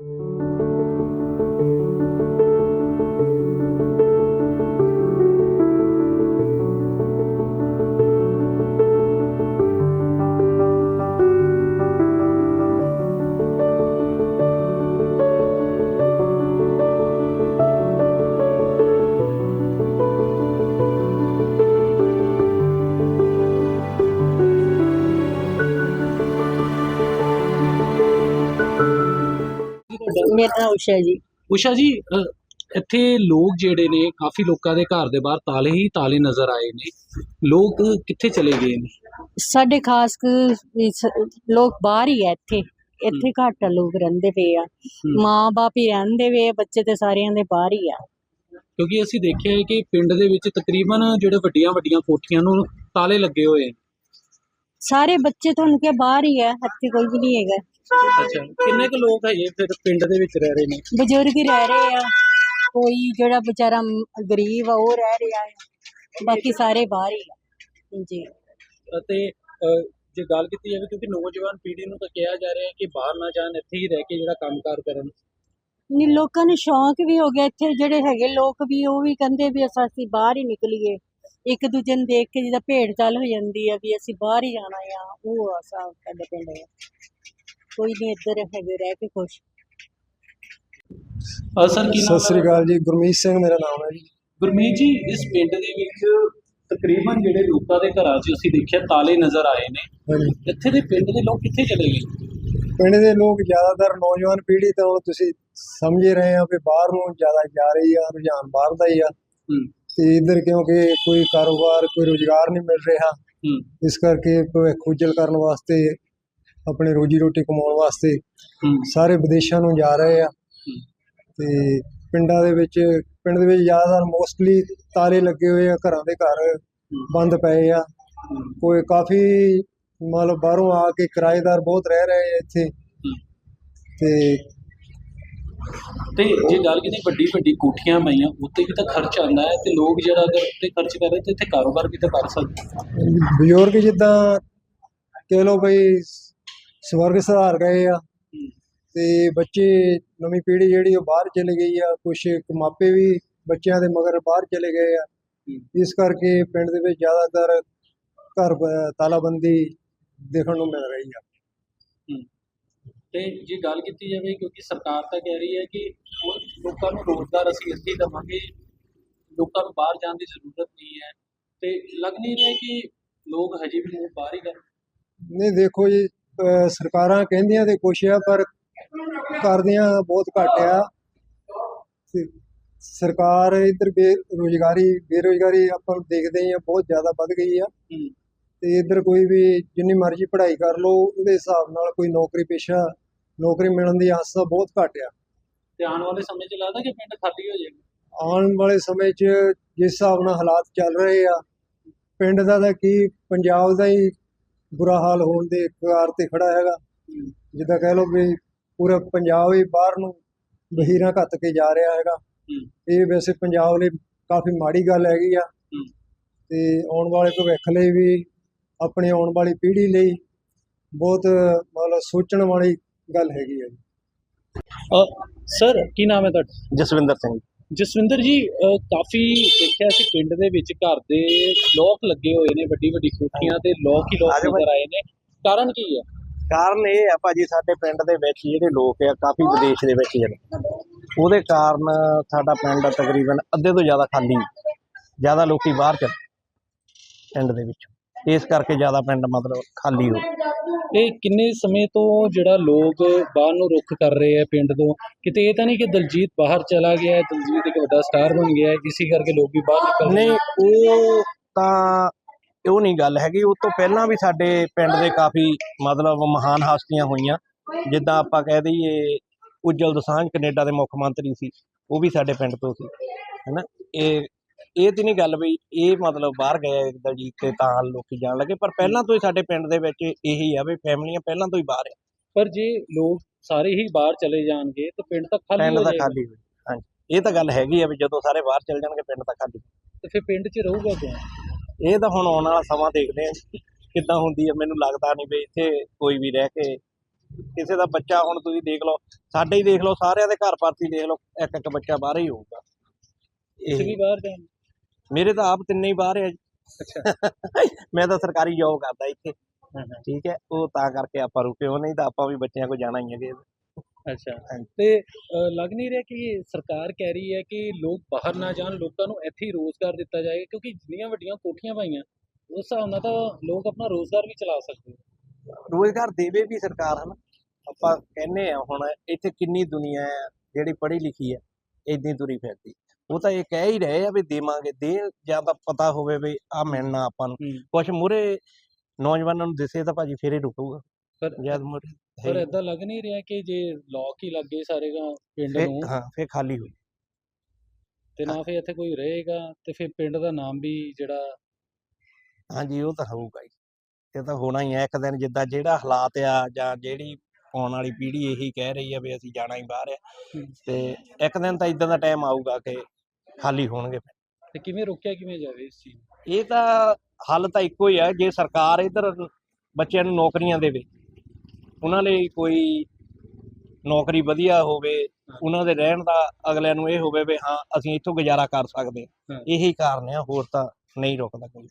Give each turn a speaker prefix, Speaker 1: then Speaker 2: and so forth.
Speaker 1: you ਮੇਰਾ ਨਾਮ ਉਸ਼ਾ ਜੀ।
Speaker 2: ਉਸ਼ਾ ਜੀ ਅ, ਇੱਥੇ ਲੋਕ ਜਿਹੜੇ ਨੇ ਕਾਫੀ ਲੋਕਾਂ ਦੇ ਘਰ ਦੇ ਬਾਹਰ ਤਾਲੇ ਹੀ ਤਾਲੇ ਨਜ਼ਰ ਆਏ ਨੇ। ਲੋਕ ਕਿੱਥੇ ਚਲੇ ਗਏ ਨੇ?
Speaker 1: ਸਾਡੇ ਖਾਸ ਕ- ਲੋਕ ਬਾਹਰ ਹੀ ਆ ਇੱਥੇ। ਇੱਥੇ ਘੱਟ ਲੋਕ ਰਹਿੰਦੇ ਪਏ ਆ। ਮਾਂ ਬਾਪ ਹੀ ਰਹਿੰਦੇ ਵੇ ਆ, ਬੱਚੇ ਤੇ ਸਾਰਿਆਂ ਦੇ ਬਾਹਰ ਹੀ ਆ।
Speaker 2: ਕਿਉਂਕਿ ਅਸੀਂ ਦੇਖਿਆ ਹੈ ਕਿ ਪਿੰਡ ਦੇ ਵਿੱਚ ਤਕਰੀਬਨ ਜਿਹੜੇ ਵੱਡੀਆਂ ਵੱਡੀਆਂ ਕੋਠੀਆਂ ਨੂੰ ਤਾਲੇ ਲੱਗੇ ਹੋਏ ਨੇ।
Speaker 1: ਸਾਰੇ ਬੱਚੇ ਤੁਹਾਨੂੰ ਕਿ ਬਾਹਰ ਹੀ ਆ ਇੱਥੇ ਕੋਈ ਵੀ ਨਹੀਂ ਹੈਗਾ।
Speaker 2: ਅੱਛਾ ਕਿੰਨੇ ਕੁ ਲੋਕ ਹੈਗੇ ਫਿਰ ਪਿੰਡ ਦੇ ਵਿੱਚ ਰਹਿ ਰਹੇ ਨੇ?
Speaker 1: ਬਜ਼ੁਰਗ ਹੀ ਰਹਿ ਰਹੇ ਆ। ਕੋਈ ਜਿਹੜਾ ਵਿਚਾਰਾ ਗਰੀਬ ਆ ਉਹ ਰਹਿ ਰਿਹਾ ਹੈ ਬਾਕੀ ਸਾਰੇ ਬਾਹਰ ਹੀ ਆ। ਜੀ
Speaker 2: ਅਤੇ ਜੇ ਗੱਲ ਕੀਤੀ ਜਾਵੇ ਕਿਉਂਕਿ ਨੌਜਵਾਨ ਪੀੜ੍ਹੀ ਨੂੰ ਤਾਂ ਕਿਹਾ ਜਾ ਰਿਹਾ ਹੈ ਕਿ ਬਾਹਰ ਨਾ ਜਾਣ ਇੱਥੇ ਹੀ ਰਹਿ ਕੇ ਜਿਹੜਾ ਕੰਮਕਾਰ ਕਰਨ।
Speaker 1: ਨਹੀਂ ਲੋਕਾਂ ਨੂੰ ਸ਼ੌਂਕ ਵੀ ਹੋ ਗਿਆ ਇੱਥੇ ਜਿਹੜੇ ਹੈਗੇ ਲੋਕ ਵੀ ਉਹ ਵੀ ਕਹਿੰਦੇ ਵੀ ਅਸਾਂ ਅਸੀਂ ਬਾਹਰ ਹੀ ਨਿਕਲੀਏ। ਇੱਕ ਦੂਜੇ ਨੂੰ ਦੇਖ ਕੇ ਜਿਹਦਾ ਭੇਡ ਚਾਲ ਹੋ ਜਾਂਦੀ ਆ ਵੀ ਅਸੀਂ ਬਾਹਰ ਹੀ ਜਾਣਾ ਆ ਉਹ ਆ ਸਾਬ ਸਾਡੇ ਪਿੰਡ ਦਾ। ਕੋਈ ਨਹੀਂ ਇੱਧਰ ਹੈਗੇ ਰਹਿ ਕੇ ਖੁਸ਼।
Speaker 2: ਅ, ਸਰ ਕੀ ਨਾਮ
Speaker 3: ਸਤਿ ਸ੍ਰੀ ਅਕਾਲ ਜੀ ਗੁਰਮੀਤ ਸਿੰਘ ਮੇਰਾ ਨਾਮ ਹੈ ਜੀ।
Speaker 2: ਗੁਰਮੀਤ ਜੀ ਇਸ ਪਿੰਡ ਦੇ ਵਿੱਚ ਤਕਰੀਬਨ ਜਿਹੜੇ ਲੋਕਾਂ ਦੇ ਘਰਾਂ 'ਚ ਅਸੀਂ ਦੇਖਿਆ ਤਾਲੇ ਨਜ਼ਰ ਆਏ ਨੇ।
Speaker 3: ਹਾਂਜੀ।
Speaker 2: ਇੱਥੇ ਦੇ ਪਿੰਡ ਦੇ ਲੋਕ ਕਿੱਥੇ ਚਲੇ ਗਏ?
Speaker 3: ਪਿੰਡ ਦੇ ਲੋਕ ਜ਼ਿਆਦਾਤਰ ਨੌਜਵਾਨ ਪੀੜ੍ਹੀ ਤਾਂ ਹੁਣ ਤੁਸੀਂ ਸਮਝ ਹੀ ਰਹੇ ਹੋ ਕਿ ਬਾਹਰ ਨੂੰ ਜ਼ਿਆਦਾ ਜਾ ਰਹੀ ਆ ਰੁਝਾਨ ਬਾਹਰ ਦਾ ਹੀ ਆ।
Speaker 2: ਹੂੰ।
Speaker 3: ਤੇ ਇੱਧਰ ਕਿਉਂਕਿ ਕੋਈ ਕਾਰੋਬਾਰ ਕੋਈ ਰੁਜ਼ਗਾਰ ਨਹੀਂ ਮਿਲ ਰਿਹਾ ਇਸ ਕਰਕੇ ਭਵਿੱਖ ਉਜਲ ਕਰਨ ਵਾਸਤੇ ਆਪਣੇ ਰੋਜੀ ਰੋਟੀ ਕਮਾਉਣ ਵਾਸਤੇ ਸਾਰੇ ਵਿਦੇਸ਼ਾਂ ਨੂੰ ਜਾ ਰਹੇ ਆ। ਤੇ ਪਿੰਡਾਂ ਦੇ ਵਿੱਚ ਪਿੰਡ ਦੇ ਵਿੱਚ ਜ਼ਿਆਦਾਤਰ ਮੋਸਟਲੀ ਤਾਲੇ ਲੱਗੇ ਹੋਏ ਆ ਘਰਾਂ ਦੇ ਘਰ ਬੰਦ ਪਏ ਆ। ਕੋਈ ਕਾਫੀ ਮਤਲਬ ਬਾਹਰੋਂ ਆ ਕੇ ਕਿਰਾਏਦਾਰ ਬਹੁਤ ਰਹਿ ਰਹੇ ਆ ਇੱਥੇ। ਤੇ
Speaker 2: ਤੇ ਜੇ ਗੱਲ ਕੀਤੀ ਵੱਡੀ ਵੱਡੀ ਕੋਠੀਆਂ ਪਈਆਂ ਉੱਤੇ ਵੀ ਤਾਂ ਖਰਚ ਆਉਂਦਾ ਹੈ ਤੇ ਲੋਕ ਜਿਹੜਾ ਅਗਰ ਉੱਤੇ ਖਰਚ ਕਰ ਰਹੇ ਤੇ ਇੱਥੇ ਕਾਰੋਬਾਰ ਵੀ ਤਾਂ ਕਰ ਸਕਦੇ
Speaker 3: ਬਜ਼ੁਰਗ ਜਿੱਦਾਂ ਕਹਿ ਲਓ ਬਈ ਸਵਰਗ ਸੁਧਾਰ ਗਏ ਆ ਤੇ ਬੱਚੇ ਨਵੀਂ ਪੀੜ੍ਹੀ ਜਿਹੜੀ ਉਹ ਬਾਹਰ ਚਲੇ ਗਈ ਆ ਕੁਛ ਮਾਪੇ ਵੀ ਬੱਚਿਆਂ ਦੇ ਮਗਰ ਬਾਹਰ ਚਲੇ ਗਏ ਆ। ਇਸ ਕਰਕੇ ਪਿੰਡ ਦੇ ਵਿੱਚ ਜ਼ਿਆਦਾਤਰ ਘਰ ਤਾਲਾਬੰਦੀ ਦੇਖਣ ਨੂੰ ਮਿਲ ਰਹੀ ਆ।
Speaker 2: ਤੇ ਜੇ ਗੱਲ ਕੀਤੀ ਜਾਵੇ ਕਿਉਂਕਿ ਸਰਕਾਰ ਤਾਂ ਕਹਿ ਰਹੀ ਹੈ ਕਿ ਲੋਕਾਂ ਨੂੰ ਰੋਜ਼ਗਾਰ ਅਸੀਂ ਇੱਥੇ ਦੇਵਾਂਗੇ ਲੋਕਾਂ ਨੂੰ ਬਾਹਰ ਜਾਣ ਦੀ ਜ਼ਰੂਰਤ ਨਹੀਂ ਹੈ। ਤੇ ਲੱਗ ਨਹੀਂ ਰਿਹਾ ਕਿ ਲੋਕ ਹਜੇ ਵੀ ਮੂੰਹ ਬਾਹਰ ਹੀ ਕਰ
Speaker 3: ਨਹੀਂ ਦੇਖੋ ਜੀ ਸਰਕਾਰਾਂ ਕਹਿੰਦੀਆਂ ਤੇ ਕੁਛ ਆ ਪਰ ਕਰਦੀਆਂ ਬਹੁਤ ਘੱਟ ਆ। ਸਰਕਾਰ ਇੱਧਰ ਬੇਰੁਜ਼ਗਾਰੀ ਬੇਰੁਜ਼ਗਾਰੀ ਆਪਾਂ ਦੇਖਦੇ ਹੀ ਆ ਬਹੁਤ ਜ਼ਿਆਦਾ ਵੱਧ ਗਈ ਆ। ਤੇ ਇੱਧਰ ਕੋਈ ਵੀ ਜਿੰਨੀ ਮਰਜ਼ੀ ਪੜ੍ਹਾਈ ਕਰ ਲਓ ਉਹਦੇ ਹਿਸਾਬ ਨਾਲ ਕੋਈ ਨੌਕਰੀ ਪੇਸ਼ਾ ਨੌਕਰੀ ਮਿਲਣ ਦੀ ਆਸ ਤਾਂ ਬਹੁਤ ਘੱਟ ਆ।
Speaker 2: ਤੇ ਆਉਣ ਵਾਲੇ ਸਮੇਂ 'ਚ ਲੱਗਦਾ ਕਿ ਪਿੰਡ ਖਾਲੀ ਹੋ ਜਾਏਗਾ?
Speaker 3: ਆਉਣ ਵਾਲੇ ਸਮੇਂ 'ਚ ਜਿਸ ਹਿਸਾਬ ਨਾਲ ਹਾਲਾਤ ਚੱਲ ਰਹੇ ਆ ਪਿੰਡ ਦਾ ਤਾਂ ਕੀ ਪੰਜਾਬ ਦਾ ਹੀ ਬੁਰਾ ਹਾਲ ਹੋਣ ਦੇ ਕਗਾਰ ਤੇ ਖੜਾ ਹੈਗਾ। ਜਿੱਦਾਂ ਕਹਿ ਲਓ ਵੀ ਪੂਰਾ ਪੰਜਾਬ ਹੀ ਬਾਹਰ ਨੂੰ ਬਹੀਰਾਂ ਘੱਤ ਕੇ ਜਾ ਰਿਹਾ ਹੈਗਾ। ਇਹ ਵੈਸੇ ਪੰਜਾਬ ਲਈ ਕਾਫੀ ਮਾੜੀ ਗੱਲ ਹੈਗੀ ਆ। ਤੇ ਆਉਣ ਵਾਲੇ ਭਵਿੱਖ ਲਈ ਵੀ ਆਪਣੀ ਆਉਣ ਵਾਲੀ ਪੀੜ੍ਹੀ ਲਈ ਬਹੁਤ ਮਤਲਬ ਸੋਚਣ ਵਾਲੀ ਗੱਲ ਹੈਗੀ ਹੈ ਜੀ।
Speaker 2: ਸਰ ਕੀ ਨਾਮ ਹੈ ਤੁਹਾਡਾ?
Speaker 4: ਜਸਵਿੰਦਰ ਸਿੰਘ।
Speaker 2: ਜਸਵਿੰਦਰ ਜੀ ਅ, ਕਾਫੀ ਦੇਖਿਆ ਸੀ ਪਿੰਡ ਦੇ ਵਿੱਚ ਘਰ ਦੇ ਲੋਕ ਲੱਗੇ ਹੋਏ ਨੇ ਵੱਡੀ ਵੱਡੀ ਕੋਠੀਆਂ ਤੇ ਲੋਕ ਹੀ ਲੋਕ
Speaker 4: ਆਜੋ
Speaker 2: ਨਜ਼ਰ ਆਏ ਨੇ। ਕਾਰਨ ਕੀ ਹੈ?
Speaker 4: ਕਾਰਨ ਇਹ ਹੈ ਭਾਜੀ ਸਾਡੇ ਪਿੰਡ ਦੇ ਵਿੱਚ ਜਿਹੜੇ ਲੋਕ ਆ ਕਾਫੀ ਵਿਦੇਸ਼ ਦੇ ਵਿੱਚ ਜਿਹੜੇ। ਉਹਦੇ ਕਾਰਨ ਸਾਡਾ ਪਿੰਡ ਤਕਰੀਬਨ ਅੱਧੇ ਤੋਂ ਜ਼ਿਆਦਾ ਖਾਲੀ। ਹੈ। ਜ਼ਿਆਦਾ ਲੋਕੀ ਬਾਹਰ ਚਲੇ ਪਿੰਡ ਦੇ ਵਿੱਚ। ਇਸ ਕਰਕੇ ਜ਼ਿਆਦਾ ਪਿੰਡ ਮਤਲਬ ਖਾਲੀ ਹੋ ਗਿਆ।
Speaker 2: ਇਹ ਕਿੰਨੇ ਸਮੇਂ ਤੋਂ ਜਿਹੜਾ ਲੋਕ ਬਾਹਰ ਨੂੰ ਰੁੱਖ ਕਰ ਰਹੇ ਆ ਪਿੰਡ ਤੋਂ? ਕਿਤੇ ਇਹ ਤਾਂ ਨਹੀਂ ਕਿ ਦਲਜੀਤ ਬਾਹਰ ਚਲਾ ਗਿਆ ਹੈ ਦਲਜੀਤ ਇੱਕ ਵੱਡਾ ਸਟਾਰ ਬਣ ਗਿਆ ਹੈ ਇਸੇ ਕਰਕੇ ਲੋਕ ਵੀ ਬਾਹਰ ਨਿਕਲ ਰਹੇ
Speaker 4: ਨਹੀਂ ਉਹ ਤਾਂ ਉਹ ਨਹੀਂ ਗੱਲ ਹੈਗੀ। ਉਹ ਤੋਂ ਪਹਿਲਾਂ ਵੀ ਸਾਡੇ ਪਿੰਡ ਦੇ ਕਾਫੀ ਮਤਲਬ ਮਹਾਨ ਹਸਤੀਆਂ ਹੋਈਆਂ। ਜਿੱਦਾਂ ਆਪਾਂ ਕਹਿ ਦਈਏ ਉਜਲ ਦਸਾਂਝ ਕੈਨੇਡਾ ਦੇ ਮੁੱਖ ਮੰਤਰੀ ਸੀ ਉਹ ਵੀ ਸਾਡੇ ਪਿੰਡ ਤੋਂ ਸੀ ਹੈਨਾ? ਇਹ ਇਹ ਤੇ ਨਹੀਂ ਗੱਲ ਵੀ ਇਹ ਮਤਲਬ ਬਾਹਰ ਗਏ ਦਲਜੀਤ ਤੇ ਤਾਂ ਲੋਕੀ ਜਾਣ ਲੱਗੇ ਪਰ ਪਹਿਲਾਂ ਤੋਂ ਹੀ ਸਾਡੇ ਪਿੰਡ ਦੇ ਵਿੱਚ ਇਹੀ ਆ ਵੀ ਫੈਮਲੀਆਂ ਪਹਿਲਾਂ ਤੋਂ ਹੀ ਬਾਹਰ ਆ।
Speaker 2: ਪਰ ਜੇ ਲੋਕ ਸਾਰੇ ਹੀ ਬਾਹਰ ਚਲੇ ਜਾਣਗੇ ਤਾਂ ਪਿੰਡ ਤਾਂ ਖਾਲੀ
Speaker 4: ਪਿੰਡ
Speaker 2: ਹੋ
Speaker 4: ਤਾਂ
Speaker 2: ਜਾਏਗਾ।
Speaker 4: ਖਾਲੀ ਹੋਈ ਹਾਂਜੀ। ਇਹ ਤਾਂ ਗੱਲ ਹੈਗੀ ਆ ਵੀ ਜਦੋਂ ਸਾਰੇ ਬਾਹਰ ਚਲ ਜਾਣਗੇ ਪਿੰਡ ਤਾਂ ਖਾਲੀ।
Speaker 2: ਤੇ ਫਿਰ ਪਿੰਡ 'ਚ ਰਹੂਗਾ ਕੌਣ?
Speaker 4: ਇਹ ਤਾਂ ਹੁਣ ਆਉਣ ਵਾਲਾ ਸਮਾਂ ਦੇਖਦੇ ਆ ਕਿੱਦਾਂ ਹੁੰਦੀ ਹੈ ਮੈਨੂੰ ਲੱਗਦਾ ਨਹੀਂ ਵੀ ਇੱਥੇ ਕੋਈ ਵੀ ਰਹਿ ਕੇ ਕਿਸੇ ਦਾ ਬੱਚਾ ਹੁਣ ਤੁਸੀਂ ਦੇਖ ਲਓ ਸਾਡੇ ਹੀ ਦੇਖ ਲਓ ਸਾਰਿਆਂ ਦੇ ਘਰ ਪਾਤੀ ਦੇਖ ਲਓ ਇੱਕ ਇੱਕ ਬੱਚਾ ਬਾਹਰ ਹੀ ਹੋਊਗਾ।
Speaker 2: ਤੁਸੀਂ ਵੀ ਬਾਹਰ ਜਾਣ।
Speaker 4: ਮੇਰੇ ਤਾਂ ਆਪ ਤਿੰਨੇ ਹੀ ਬਾਹਰ ਆ ਜੀ।
Speaker 2: ਅੱਛਾ।
Speaker 4: ਮੈਂ ਤਾਂ ਸਰਕਾਰੀ ਜੋਬ ਕਰਦਾ ਇੱਥੇ। ਠੀਕ ਹੈ ਉਹ ਤਾਂ ਕਰਕੇ ਆਪਾਂ ਰੁਕੇ ਹੋ ਨਹੀਂ ਤਾਂ ਆਪਾਂ ਵੀ ਬੱਚਿਆਂ ਕੋਲ ਜਾਣਾ ਹੀ ਹੈ ਜੀ
Speaker 2: ਅੱਛਾ। ਤੇ ਲੱਗ ਨਹੀਂ ਰਿਹਾ ਕਿ ਸਰਕਾਰ ਕਹਿ ਰਹੀ ਹੈ ਕਿ ਲੋਕ ਬਾਹਰ ਨਾ ਜਾਣ ਲੋਕਾਂ ਨੂੰ ਇੱਥੇ ਹੀ ਰੋਜ਼ਗਾਰ ਦਿੱਤਾ ਜਾਏ ਕਿਉਂਕਿ ਜਿੰਨੀਆਂ ਵੱਡੀਆਂ ਕੋਠੀਆਂ ਪਾਈਆਂ ਉਸ ਹਿਸਾਬ ਨਾਲ ਤਾਂ ਲੋਕ ਆਪਣਾ ਰੋਜ਼ਗਾਰ ਵੀ ਚਲਾ ਸਕਦੇ
Speaker 4: ਰੋਜ਼ਗਾਰ ਦੇਵੇ ਵੀ ਸਰਕਾਰ ਹਨ? ਆਪਾਂ ਕਹਿੰਨੇ ਆ ਹੁਣ ਇੱਥੇ ਕਿੰਨੀ ਦੁਨੀਆ ਹੈ ਜਿਹੜੀ ਪੜ੍ਹੀ ਲਿਖੀ ਹੈ ਇਦਾਂ ਤੁਰੀ ਫਿਰਦੀ। ਉਹ ਤਾਂ ਇਹ ਕਹਿ ਹੀ ਰਹੇ ਆ ਵੀ ਦੇਵਾਂਗੇ ਦੇ ਜਾਂ ਤਾਂ ਪਤਾ ਹੋਵੇ ਵੀ ਆ ਮਿਲਣਾ ਆਪਾਂ ਨੂੰ। ਕੁਛ ਮੂਰੇ ਨੌਜਵਾਨਾਂ ਨੂੰ ਦਿਸੇ ਤਾਂ ਭਾਜੀ ਫੇਰ ਰੁਕੂਗਾ।
Speaker 2: ਪਰ
Speaker 4: ਜਦ ਮੂਹਰੇ
Speaker 2: ਪਰ। ਇਦਾਂ ਲੱਗ ਨਹੀਂ ਰਿਹਾ ਕਿ ਜੇ ਲੋਕ ਹੀ ਲੱਗੇ ਸਾਰੇ ਗਾ ਪਿੰਡ ਨੂੰ।
Speaker 4: ਹਾਂ ਫੇਰ ਖਾਲੀ ਹੋਈ।
Speaker 2: ਤੇ ਨਾ ਫਿਰ ਇੱਥੇ ਕੋਈ ਰਹੇਗਾ ਤੇ ਫਿਰ ਪਿੰਡ ਦਾ ਨਾਮ ਵੀ ਜਿਹੜਾ
Speaker 4: ਹਾਂਜੀ ਉਹ ਤਾਂ ਹੋਊਗਾ ਹੀ। ਇਹ ਤਾਂ ਹੋਣਾ ਹੀ ਹੈ ਇੱਕ ਦਿਨ ਜਿੱਦਾਂ ਜਿਹੜਾ ਹਾਲਾਤ ਆ ਜਾਂ ਜਿਹੜੀ ਆਉਣ ਵਾਲੀ ਪੀੜ੍ਹੀ ਇਹੀ ਕਹਿ ਰਹੀ ਆ ਵੀ ਅਸੀਂ ਜਾਣਾ ਹੀ ਬਾਹਰ ਆ। ਤੇ ਇੱਕ ਦਿਨ ਤਾਂ ਇਦਾਂ ਦਾ ਟਾਈਮ ਆਊਗਾ ਕਿ ਖਾਲੀ ਹੋਣਗੇ
Speaker 2: ਤੇ ਕਿਵੇਂ ਰੋਕਿਆ ਕਿਵੇਂ ਜਾਵੇ ਇਸ ਚੀਜ਼ ਨੂੰ?
Speaker 4: ਇਹ ਤਾਂ ਹੱਲ ਤਾਂ ਇੱਕੋ ਹੀ ਹੈ ਜੇ ਸਰਕਾਰ ਇਧਰ ਬੱਚਿਆਂ ਨੂੰ ਨੌਕਰੀਆਂ ਦੇਵੇ ਉਹਨਾਂ ਲਈ ਕੋਈ ਨੌਕਰੀ ਵਧੀਆ ਹੋਵੇ ਉਹਨਾਂ ਦੇ ਰਹਿਣ ਦਾ ਅਗਲਿਆਂ ਨੂੰ ਇਹ ਹੋਵੇ ਵੀ ਹਾਂ ਅਸੀਂ ਇੱਥੋਂ ਗੁਜ਼ਾਰਾ ਕਰ ਸਕਦੇ ਹਾਂ
Speaker 2: ਹਾਂ।
Speaker 4: ਇਹੀ ਕਾਰਨ ਆ ਹੋਰ ਤਾਂ ਨਹੀਂ ਰੁਕਦਾ ਕੋਈ